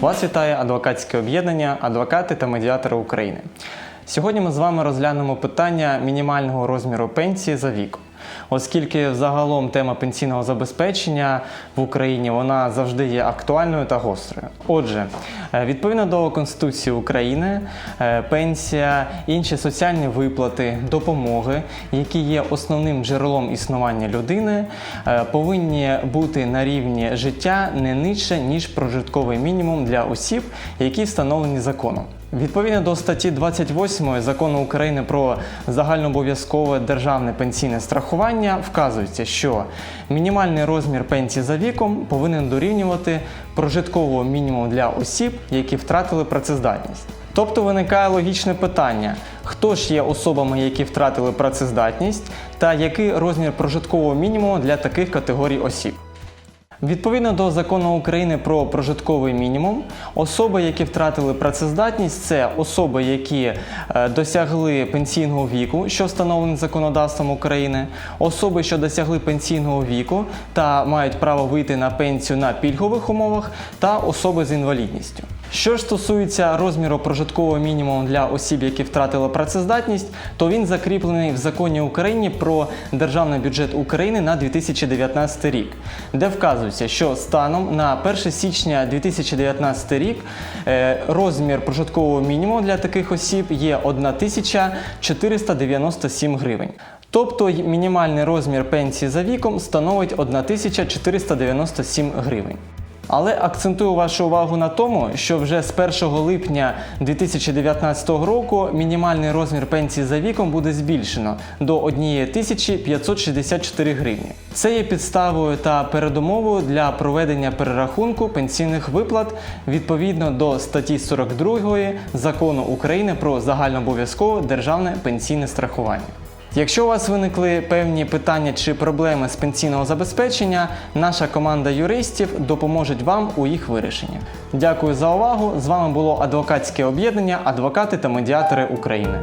Вас вітає адвокатське об'єднання Адвокати та медіатори України. Сьогодні ми з вами розглянемо питання мінімального розміру пенсії за віком. Оскільки загалом тема пенсійного забезпечення в Україні вона завжди є актуальною та гострою. Отже, е, відповідно до Конституції України, е, пенсія, інші соціальні виплати, допомоги, які є основним джерелом існування людини, е, повинні бути на рівні життя не нижче ніж прожитковий мінімум для осіб, які встановлені законом. Відповідно до статті 28 закону України про загальнообов'язкове державне пенсійне страхування вказується, що мінімальний розмір пенсії за віком повинен дорівнювати прожиткового мінімуму для осіб, які втратили працездатність. Тобто виникає логічне питання: хто ж є особами, які втратили працездатність, та який розмір прожиткового мінімуму для таких категорій осіб? Відповідно до закону України про прожитковий мінімум, особи, які втратили працездатність, це особи, які е, досягли пенсійного віку, що встановлений законодавством України, особи, що досягли пенсійного віку та мають право вийти на пенсію на пільгових умовах, та особи з інвалідністю. Що ж стосується розміру прожиткового мінімуму для осіб, які втратили працездатність, то він закріплений в законі України про державний бюджет України на 2019 рік, де вказується, що станом на 1 січня 2019 рік е, розмір прожиткового мінімуму для таких осіб є 1497 гривень. Тобто мінімальний розмір пенсії за віком становить 1497 гривень. Але акцентую вашу увагу на тому, що вже з 1 липня 2019 року мінімальний розмір пенсії за віком буде збільшено до 1564 гривні. Це є підставою та передумовою для проведення перерахунку пенсійних виплат відповідно до статті 42 закону України про загальнообов'язкове державне пенсійне страхування. Якщо у вас виникли певні питання чи проблеми з пенсійного забезпечення, наша команда юристів допоможе вам у їх вирішенні. Дякую за увагу! З вами було адвокатське об'єднання Адвокати та медіатори України.